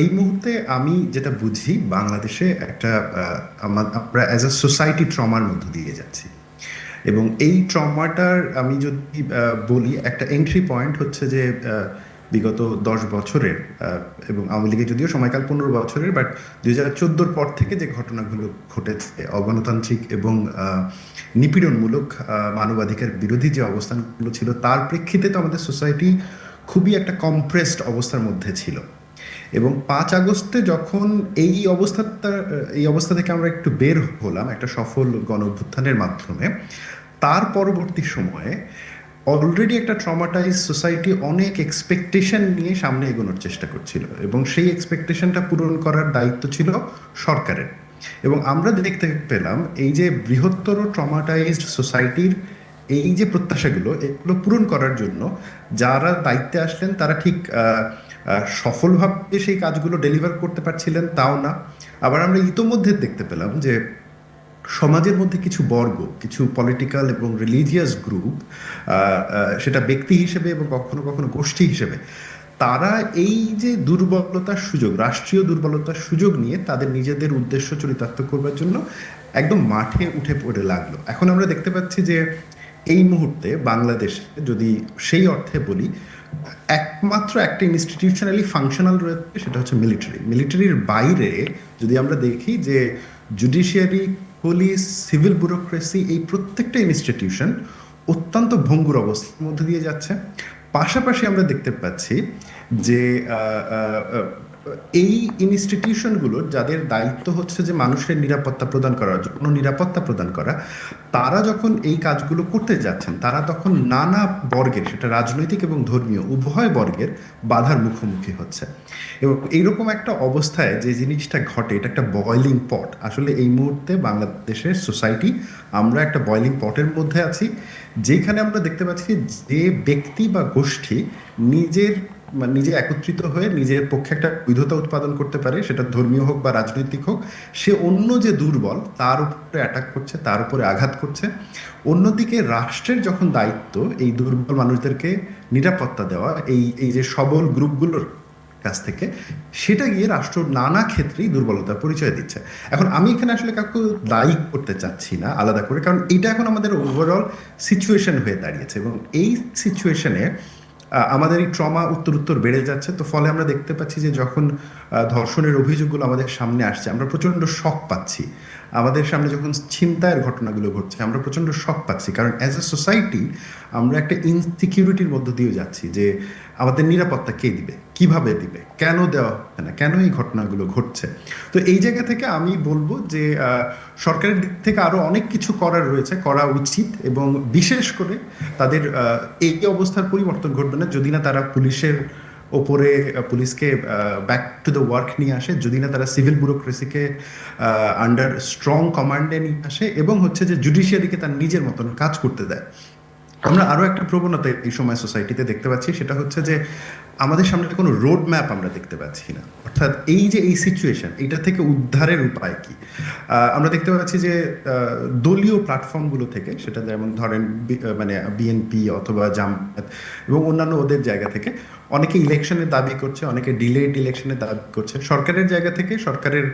এই মুহূর্তে আমি যেটা বুঝি, বাংলাদেশে একটা আমরা অ্যাজ আ সোসাইটি ট্রমার মধ্য দিয়ে যাচ্ছি। এবং এই ট্রমাটার আমি যদি বলি, একটা এন্ট্রি পয়েন্ট হচ্ছে যে বিগত দশ বছরের এবং আওয়ামী লীগের যদিও সময়কাল পনেরো বছরের বাট দুই হাজার চোদ্দোর পর থেকে যে ঘটনাগুলো ঘটেছে, অগণতান্ত্রিক এবং নিপীড়নমূলক মানবাধিকার বিরোধী যে অবস্থানগুলো ছিল, তার প্রেক্ষিতে তো আমাদের সোসাইটি খুবই একটা কম্প্রেসড অবস্থার মধ্যে ছিল। এবং পাঁচ আগস্টে যখন এই অবস্থাটা এই অবস্থা থেকে আমরা একটু বের হলাম একটা সফল গণ অভ্যুত্থানের মাধ্যমে, তার পরবর্তী সময়ে অলরেডি একটা ট্রমাটাইজ সোসাইটি অনেক এক্সপেকটেশন নিয়ে সামনে এগোনোর চেষ্টা করছিল এবং সেই এক্সপেকটেশনটা পূরণ করার দায়িত্ব ছিল সরকারের। এবং আমরা দেখতে পেলাম এই যে বৃহত্তর ট্রমাটাইজড সোসাইটির এই যে প্রত্যাশাগুলো, এগুলো পূরণ করার জন্য যারা দায়িত্বে আসলেন, তারা ঠিক সফলভাবে সেই কাজগুলো ডেলিভার করতে পারছিলেন, তাও না। আবার আমরা ইতোমধ্যে দেখতে পেলাম যে সমাজের মধ্যে কিছু বর্গ, কিছু পলিটিক্যাল এবং রিলিজিয়াস গ্রুপ সেটা ব্যক্তি হিসেবে এবং কখনো কখনো গোষ্ঠী হিসেবে, তারা এই যে দুর্বলতার সুযোগ, রাষ্ট্রীয় দুর্বলতার সুযোগ নিয়ে তাদের নিজেদের উদ্দেশ্য চরিতার্থ করবার জন্য একদম মাঠে উঠে পড়ে লাগল। এখন আমরা দেখতে পাচ্ছি যে এই মুহূর্তে বাংলাদেশে যদি সেই অর্থে বলি, একমাত্র একটা ইনস্টিটিউশনালি ফাংশনাল রয়েছে, সেটা হচ্ছে মিলিটারি মিলিটারির বাইরে যদি আমরা দেখি যে জুডিশিয়ারি পুলিশ সিভিল ব্যুরোক্রেসি এই প্রত্যেকটা ইনস্টিটিউশন অত্যন্ত ভঙ্গুর অবস্থার মধ্যে দিয়ে যাচ্ছে। পাশাপাশি আমরা দেখতে পাচ্ছি যে এই ইনস্টিটিউশনগুলোর যাদের দায়িত্ব হচ্ছে যে মানুষের নিরাপত্তা প্রদান করার জন্য নিরাপত্তা প্রদান করা, তারা যখন এই কাজগুলো করতে যাচ্ছেন, তারা তখন নানা বর্গের, সেটা রাজনৈতিক এবং ধর্মীয়, উভয় বর্গের বাধার মুখোমুখি হচ্ছে। এবং এইরকম একটা অবস্থায় যে জিনিসটা ঘটে, এটা একটা বয়লিং পট আসলে এই মুহূর্তে বাংলাদেশের সোসাইটি আমরা একটা বয়লিং পটের মধ্যে আছি, যেখানে আমরা দেখতে পাচ্ছি যে ব্যক্তি বা গোষ্ঠী নিজের মানে নিজে একত্রিত হয়ে নিজের পক্ষে একটা বৈধতা উৎপাদন করতে পারে, সেটা ধর্মীয় হোক বা রাজনৈতিক হোক, সে অন্য যে দুর্বল, তার উপরে অ্যাটাক করছে, তার উপরে আঘাত করছে। অন্যদিকে রাষ্ট্রের যখন দায়িত্ব, এই দুর্বল মানুষদেরকে নিরাপত্তা দেওয়া, এই এই যে সবল গ্রুপগুলোর কাছ থেকে, সেটা গিয়ে রাষ্ট্র নানা ক্ষেত্রেই দুর্বলতার পরিচয় দিচ্ছে। এখন আমি এখানে আসলে কাউকে দায়ী করতে চাচ্ছি না, আলাদা করে, কারণ এটা এখন আমাদের ওভারঅল সিচুয়েশন হয়ে দাঁড়িয়েছে এবং এই সিচুয়েশনে আমাদের এই ট্রমা উত্তর উত্তর বেড়ে যাচ্ছে, তো ফলে আমরা দেখতে পাচ্ছি যে যখন ধর্ষণের অভিযোগগুলো আমাদের সামনে আসছে, আমরা প্রচণ্ড শখ পাচ্ছি। আমাদের সামনে যখন ছিনতাইয়ের ঘটনাগুলো ঘটছে, আমরা প্রচণ্ড শখ পাচ্ছি। কারণ অ্যাজ এ সোসাইটি আমরা একটা ইনসিকিউরিটির মধ্য দিয়ে যাচ্ছি যে আমাদের নিরাপত্তা কে দিবে? কীভাবে দিবে? কেন দেওয়া হচ্ছে না? কেন এই ঘটনাগুলো ঘটছে? তো এই জায়গা থেকে আমি বলব যে সরকারের দিক থেকে আরও অনেক কিছু করার রয়েছে, করা উচিত এবং বিশেষ করে তাদের এই অবস্থার পরিবর্তন ঘটবে না যদি না তারা পুলিশের ওপরে পুলিশকে ব্যাক টু দ্য ওয়ার্ক নিয়ে আসে। যদি না তারা সিভিল ব্যুরোক্রেসিকে আন্ডার স্ট্রং কমান্ডে নিয়ে আসে এবং হচ্ছে যে জুডিশিয়ারিকে তার নিজের মতন কাজ করতে দেয়। আমরা আরও একটা প্রবণতা এই সময় সোসাইটিতে দেখতে পাচ্ছি, সেটা হচ্ছে যে আমাদের সামনে কোনো রোড ম্যাপ আমরা দেখতে পাচ্ছি না। অর্থাৎ এই যে এই সিচুয়েশন এটা থেকে উদ্ধারের উপায় কি? আমরা দেখতে পাচ্ছি যে দলীয় প্ল্যাটফর্মগুলো থেকে, সেটা যেমন ধরেন মানে বিএনপি অথবা জামায়াত এবং অন্যান্য ওদের জায়গা থেকে অনেকে ইলেকশনের দাবি করছে, অনেকে ডিলেড ইলেকশনের দাবি করছে। সরকারের জায়গা থেকে সরকারের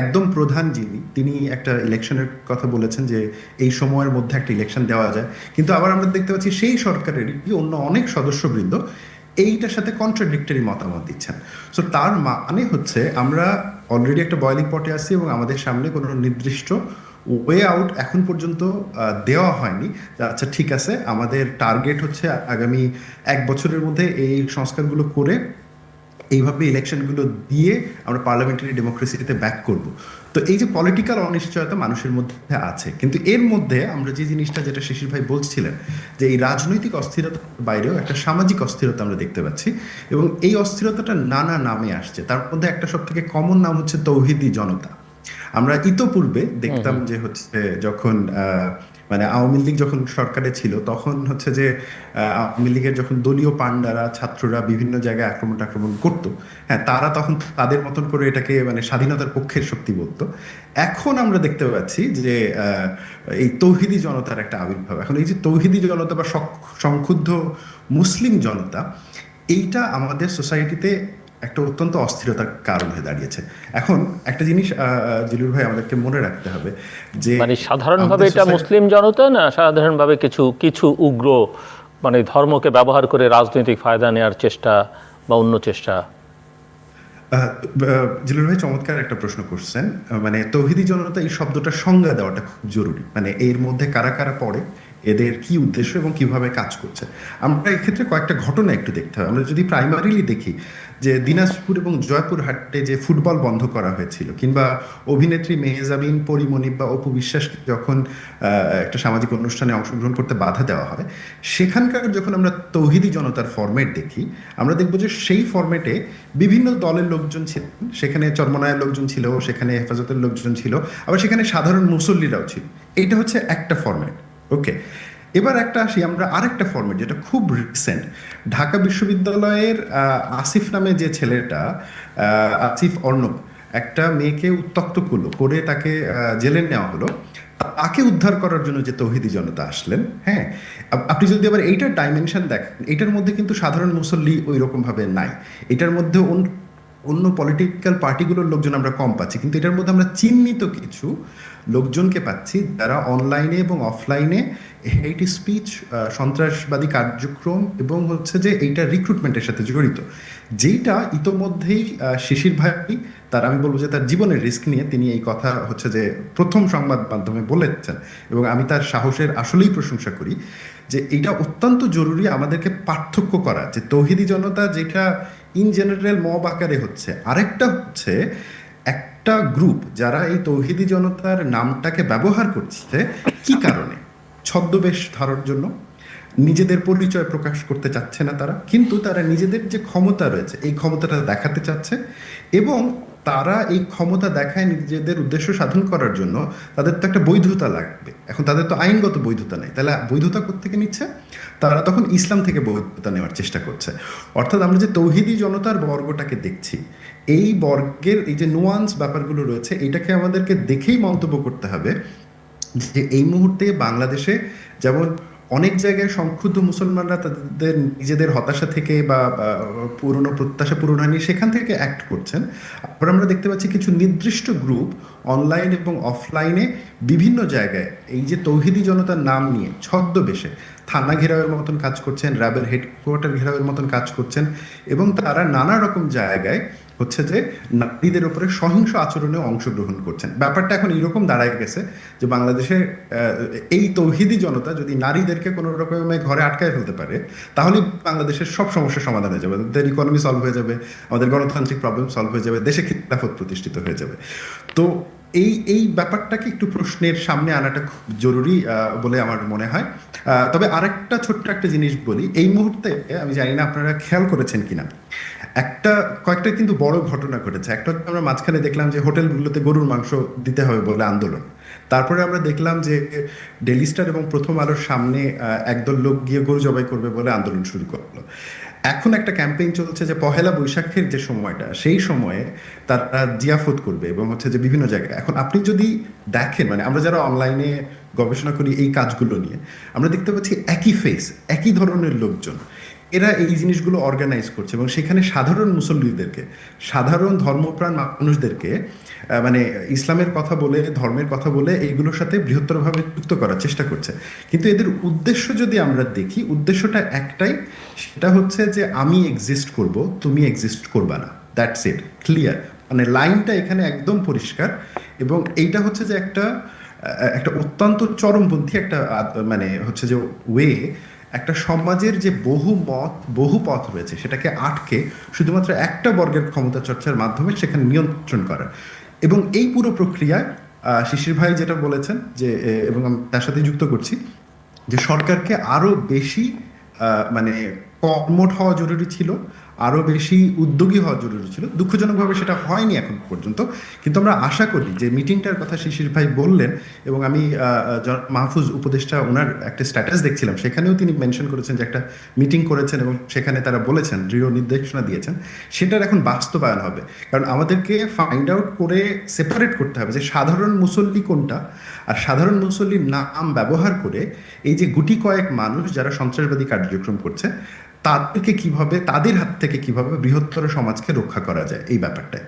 একদম প্রধান যিনি, তিনি একটা ইলেকশনের কথা বলেছেন যে এই সময়ের মধ্যে একটা ইলেকশন দেওয়া যায়। কিন্তু আবার আমরা দেখতে পাচ্ছি সেই সরকারেরই অন্য অনেক সদস্যবৃন্দ এইটার সাথে কন্ট্রাডিক্টরি মতামত দিচ্ছেন। সো তার মানে হচ্ছে আমরা অলরেডি একটা বয়লিং পটে আছি এবং আমাদের সামনে কোনো নির্দিষ্ট ওয়ে আউট এখন পর্যন্ত দেওয়া হয়নি। আচ্ছা ঠিক আছে। আমাদের টার্গেট হচ্ছে আগামী এক বছরের মধ্যে এই সংস্কারগুলো করে এইভাবে ইলেকশনগুলো দিয়ে আমরা পার্লামেন্টারি ডেমোক্রেসিতে ব্যাক করব। তো এই যে পলিটিক্যাল অনিশ্চয়তা মানুষের মধ্যে আছে, কিন্তু এর মধ্যে আমরা যে জিনিসটা যেটা শিশির ভাই বলছিলেন, যে এই রাজনৈতিক অস্থিরতার বাইরেও একটা সামাজিক অস্থিরতা আমরা দেখতে পাচ্ছি এবং এই অস্থিরতাটা নানা নামে আসছে। তার মধ্যে একটা সব থেকে কমন নাম হচ্ছে তৌহিদি জনতা। আমরা ইতোপূর্বে দেখতাম যে হচ্ছে যখন মানে আওয়ামী লীগ যখন সরকারে ছিল তখন হচ্ছে যে আওয়ামী লীগের যখন দলীয় পান্ডারা ছাত্ররা বিভিন্ন জায়গায় আক্রমণ আক্রমণ করতো হ্যাঁ তারা তখন তাদের মতন করে এটাকে মানে স্বাধীনতার পক্ষের শক্তি বলতো। এখন আমরা দেখতে পাচ্ছি যে এই তৌহিদি জনতার একটা আবির্ভাব। এখন এই যে তৌহিদি জনতা বা সংক্ষুব্ধ মুসলিম জনতা এইটা আমাদের সোসাইটিতে একটা অত্যন্ত অস্থিরতার কারণ হয়ে দাঁড়িয়েছে। এখন একটা জিনিস জিলুর ভাই আমাদেরকে মনে রাখতে হবে যে মানে সাধারণভাবে এটা মুসলিম জনতা না সাধারণভাবে কিছু কিছু উগ্র মানে ধর্মকে ব্যবহার করে রাজনৈতিক ফায়দা নেওয়ার চেষ্টা বা অন্য চেষ্টা? জিলুর ভাই চমৎকার একটা প্রশ্ন করছেন। মানে তৌহিদি জনতা এই শব্দটা সংজ্ঞা দেওয়াটা খুব জরুরি। মানে এর মধ্যে কারা কারা পড়ে এদের কি উদ্দেশ্য এবং কীভাবে কাজ করছে। আমরা এক্ষেত্রে কয়েকটা ঘটনা একটু দেখতে হবে। আমরা যদি প্রাইমারিলি দেখি যে দিনাজপুর এবং জয়পুর হাটে যে ফুটবল বন্ধ করা হয়েছিল কিংবা অভিনেত্রী মেহেজাবিন পরিমণি বা অপু বিশ্বাস যখন একটা সামাজিক অনুষ্ঠানে অংশগ্রহণ করতে বাধা দেওয়া হয় সেখানকার যখন আমরা তৌহিদি জনতার ফরম্যাট দেখি, আমরা দেখব যে সেই ফরম্যাটে বিভিন্ন দলের লোকজন ছিলেন। সেখানে চর্মনায়ের লোকজন ছিল, সেখানে হেফাজতের লোকজন ছিল, আবার সেখানে সাধারণ মুসল্লিরাও ছিল। এটা হচ্ছে একটা ফরম্যাট ওকে এবার একটা আসি, আমরা আরেকটা ফরম্যাট যেটা খুব রিসেন্ট ঢাকা বিশ্ববিদ্যালয়ের আসিফ নামে যে ছেলেটা আসিফ অর্ণব, একটা মেয়েকে উত্তক্ত করল, করে তাকে জেলে নেওয়া হলো। তাকে উদ্ধার করার জন্য যে তৌহিদি জনতা আসলেন হ্যাঁ? আপনি যদি আবার এইটার ডাইমেনশন দেখেন, এটার মধ্যে কিন্তু সাধারণ মুসল্লি ওই রকম ভাবে নাই। এটার মধ্যে অন্য পলিটিক্যাল পার্টিগুলোর লোকজন আমরা কম পাচ্ছি, কিন্তু এটার মধ্যে আমরা চিহ্নিত কিছু লোকজনকে পাচ্ছি যারা অনলাইনে এবং অফলাইনে হেইট স্পিচ সন্ত্রাসবাদী কার্যক্রম এবং হচ্ছে যে এইটা রিক্রুটমেন্টের সাথে জড়িত। যেইটা ইতোমধ্যেই শিশির ভাই, তার আমি বলব যে তার জীবনের রিস্ক নিয়ে তিনি এই কথা হচ্ছে যে প্রথম সংবাদ মাধ্যমে বলেছেন এবং আমি তার সাহসের আসলেই প্রশংসা করি যে এটা অত্যন্ত জরুরি আমাদেরকে পার্থক্য করা, যে তৌহিদি জনতা যেটা ইন জেনারেল মব আকারে হচ্ছে। আরেকটা হচ্ছে একটা গ্রুপ যারা এই তৌহিদি জনতার নামটাকে ব্যবহার করছে কি কারণে? ছদ্মবেশ ধরার জন্য। নিজেদের পরিচয় প্রকাশ করতে চাচ্ছে না তারা, কিন্তু তারা নিজেদের যে ক্ষমতা রয়েছে, এই ক্ষমতাটা দেখাতে চাচ্ছে এবং তারা এই ক্ষমতা দেখায় নিজেদের উদ্দেশ্য সাধন করার জন্য, তাদের তো একটা বৈধতা লাগবে। এখন তাদের তো আইনগত বৈধতা নেই। তাহলে বৈধতা থেকে নিচ্ছে? তারা তখন ইসলাম থেকে বৈধতা নেওয়ার চেষ্টা করছে। অর্থাৎ আমরা যে তৌহিদি জনতার বর্গটাকে দেখছি, এই বর্গের এই যে নোয়ান্স ব্যাপারগুলো রয়েছে, এটাকে আমাদেরকে দেখেই মন্তব্য করতে হবে যে এই মুহূর্তে বাংলাদেশে যেমন অনেক জায়গায় সংক্ষুব্ধ মুসলমানরা তাদের নিজেদের হতাশা থেকে বা পুরনো প্রত্যাশা পূরণ হয়নি, সেখান থেকে অ্যাক্ট করছেন। আবার আমরা দেখতে পাচ্ছি কিছু নির্দিষ্ট গ্রুপ অনলাইন এবং অফলাইনে বিভিন্ন জায়গায় এই যে তৌহিদি জনতার নাম নিয়ে ছদ্মবেশে থানা ঘেরাওয়ের মতন কাজ করছেন র্যাবের হেডকোয়ার্টার ঘেরাওয়ের মতন কাজ করছেন এবং তারা নানা রকম জায়গায় হচ্ছে যে নারীদের উপরে সহিংস আচরণে অংশগ্রহণ করছেন। ব্যাপারটা এখন এরকম দাঁড়ায় গেছে যে বাংলাদেশে এই তৌহিদি জনতা যদি নারীদেরকে কোনো রকমে ঘরে আটকায় ফেলতে পারে, তাহলে বাংলাদেশের সব সমস্যার সমাধান হয়ে যাবে। তাদের ইকোনমি সলভ হয়ে যাবে, আমাদের গণতান্ত্রিক প্রবলেম সলভ হয়ে যাবে, দেশে খিলাফত প্রতিষ্ঠিত হয়ে যাবে। তো এই এই ব্যাপারটাকে একটু প্রশ্নের সামনে আনাটা খুব জরুরি বলে আমার মনে হয়। তবে আরেকটা ছোট্ট একটা জিনিস বলি, এই মুহূর্তে আমি জানি না আপনারা খেয়াল করেছেন কিনা। একটা, কয়েকটা কিন্তু বড় ঘটনা ঘটেছে। একটা আমরা মাঝখানে দেখলাম যে হোটেলগুলোতে গরুর মাংস দিতে হবে বলে আন্দোলন। তারপরে আমরা দেখলাম যে ডেলি স্টার এবং প্রথম আলোর সামনে একদল লোক গিয়ে গরু জবাই করবে বলে আন্দোলন শুরু করল। এখন একটা ক্যাম্পেইন চলছে যে পহেলা বৈশাখের যে সময়টা, সেই সময়ে তারা জিয়াফত করবে এবং হচ্ছে যে বিভিন্ন জায়গায়। এখন আপনি যদি দেখেন মানে আমরা যারা অনলাইনে গবেষণা করি এই কাজগুলো নিয়ে, আমরা দেখতে পাচ্ছি একই ফেস একই ধরনের লোকজন। এরা এই জিনিসগুলো অর্গানাইজ করছে এবং সেখানে সাধারণ মুসল্লিদেরকে, সাধারণ ধর্মপ্রাণ মানুষদেরকে মানে ইসলামের কথা বলে, ধর্মের কথা বলে এইগুলোর সাথে বৃহত্তরভাবে যুক্ত করার চেষ্টা করছে। কিন্তু এদের উদ্দেশ্য যদি আমরা দেখি, উদ্দেশ্যটা একটাই, সেটা হচ্ছে যে আমি এক্সিস্ট করব, তুমি এক্সিস্ট করবা না। দ্যাটস ইট ক্লিয়ার মানে লাইনটা এখানে একদম পরিষ্কার এবং এইটা হচ্ছে যে একটা একটা অত্যন্ত চরমপন্থী একটা মানে হচ্ছে যে ওয়ে একটা সমাজের যে বহু মত, বহু পথ রয়েছে, সেটাকে আটকে শুধুমাত্র একটা বর্গের ক্ষমতা চর্চার মাধ্যমে সেখানে নিয়ন্ত্রণ করার এবং এই পুরো প্রক্রিয়ায় শিশির ভাই যেটা বলেছেন যে এবং আমি তার সাথে যুক্ত করছি, যে সরকারকে আরও বেশি মানে কর্মঠ হওয়া জরুরি ছিল। আরও বেশি উদ্যোগী হওয়া জরুরি ছিল। দুঃখজনকভাবে সেটা হয়নি এখন পর্যন্ত। কিন্তু আমরা আশা করি যে মিটিংটার কথা শিশির ভাই বললেন এবং আমি মাহফুজ উপদেষ্টা ওনার একটা স্ট্যাটাস দেখছিলাম। সেখানেও তিনি মেনশন করেছেন যে একটা মিটিং করেছেন এবং সেখানে তারা বলেছেন, দৃঢ় নির্দেশনা দিয়েছেন। সেটার এখন বাস্তবায়ন হবে। কারণ আমাদেরকে ফাইন্ড আউট করে সেপারেট করতে হবে যে সাধারণ মুসল্লি কোনটা। আর সাধারণ মুসল্লির নাম ব্যবহার করে এই যে গুটি কয়েক মানুষ যারা সন্ত্রাসবাদী কার্যক্রম করছে তাদেরকে কীভাবে তাদের হাত থেকে কীভাবে বৃহত্তর সমাজকে রক্ষা করা যায় এই ব্যাপারটায়